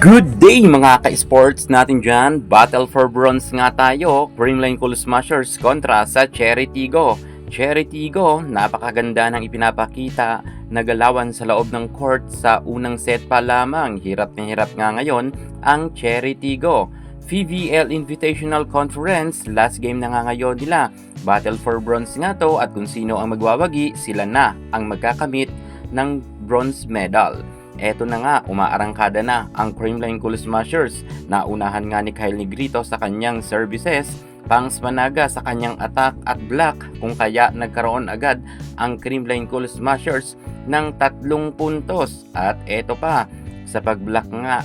Good day mga ka-sports natin dyan. Battle for Bronze nga tayo. Creamline Cool Smashers kontra sa Cherry Tigo. Cherry Tigo, napakaganda ng ipinapakita na galawan sa loob ng court sa unang set pa lamang. Hirap na hirap nga ngayon ang Cherry Tigo. VVL Invitational Conference, last game na nga ngayon nila. Battle for Bronze nga to at kung sino ang magwawagi, sila na ang magkakamit ng bronze medal. Eto na nga, umaarangkada na ang Creamline Cool Smashers. Naunahan nga ni Kyle Negrito sa kanyang services, Pangs Managa sa kanyang attack at block kung kaya nagkaroon agad ang Creamline Cool Smashers ng tatlong puntos. At eto pa, sa pag-block nga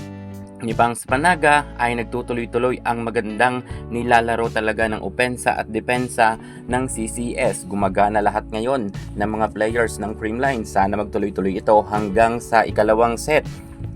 ni Pangs Panaga ay nagtutuloy-tuloy ang magandang nilalaro talaga ng opensa at depensa ng CCS. Gumagana lahat ngayon ng mga players ng Creamline. Sana magtuloy-tuloy ito hanggang sa ikalawang set.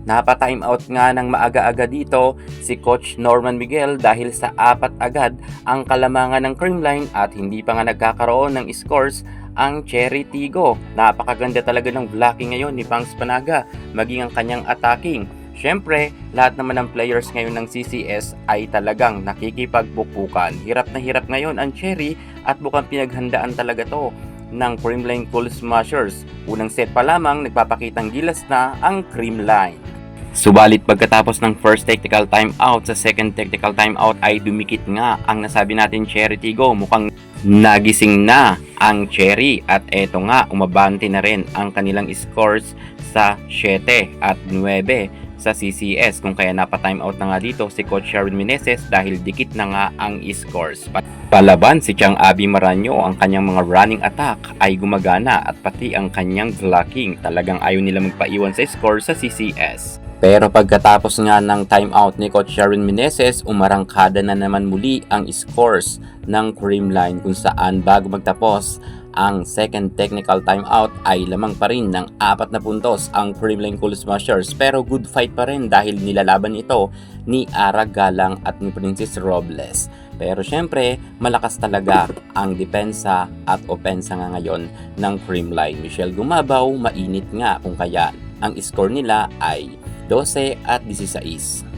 Napa-time out nga ng maaga-aga dito si Coach Norman Miguel dahil sa apat agad ang kalamangan ng Creamline at hindi pa nga nagkakaroon ng scores ang Cherry Tigo. Napakaganda talaga ng blocking ngayon ni Pangs Panaga maging ang kanyang attacking. Siyempre, lahat naman ng players ngayon ng CCS ay talagang nakikipagbukukan. Hirap na hirap ngayon ang Cherry at mukhang pinaghandaan talaga to ng Creamline Cool Smashers. Unang set pa lamang, nagpapakitang gilas na ang Creamline. Subalit pagkatapos ng first technical timeout sa second technical timeout ay dumikit nga ang nasabi natin Cherry Tigo. Mukhang nagising na ang Cherry at eto nga umabante na rin ang kanilang scores sa 7 at 9 sa CCS kung kaya napa-time out na nga dito si Coach Sharon Meneses dahil dikit na nga ang scores. Pa- Palaban si Chang Abi Maranyo ang kanyang mga running attack ay gumagana at pati ang kanyang blocking talagang ayaw nila magpaiwan sa score sa CCS. Pero pagkatapos nga ng timeout ni Coach Sharon Meneses, umarangkada na naman muli ang scores ng Creamline kung saan bago magtapos ang second technical timeout ay lamang pa rin ng apat na puntos ang Creamline Cool Smashers pero good fight pa rin dahil nilalaban ito ni Ara Galang at ni Princess Robles. Pero syempre, malakas talaga ang depensa at opensa nga ngayon ng Creamline. Michelle Gumabaw, mainit nga kung kaya ang score nila ay 12 at 16.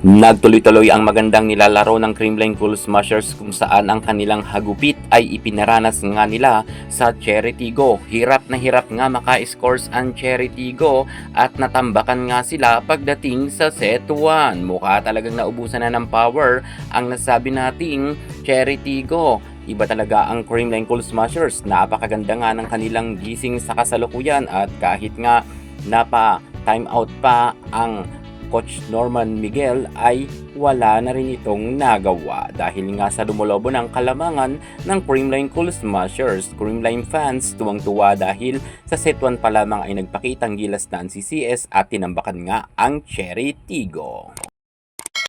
Nagtuloy-tuloy ang magandang nilalaro ng Creamline Cool Smashers kung saan ang kanilang hagupit ay ipinaranas nga nila sa Cherry Tigo. Hirap na hirap nga maka-scores ang Cherry Tigo at natambakan nga sila pagdating sa set 1. Mukha talagang naubusan na ng power ang nasabi nating Cherry Tigo. Iba talaga ang Creamline Cool Smashers. Napakaganda nga ng kanilang gising sa kasalukuyan at kahit nga napa time out pa ang Coach Norman Miguel ay wala na rin itong nagawa dahil nga sa lumulobo ng kalamangan ng Creamline Cool Smashers. Creamline fans tuwang-tuwa dahil sa set 1 pa lamang ay nagpakitang gilas na ang CCS at tinambakan nga ang Cherry Tigo.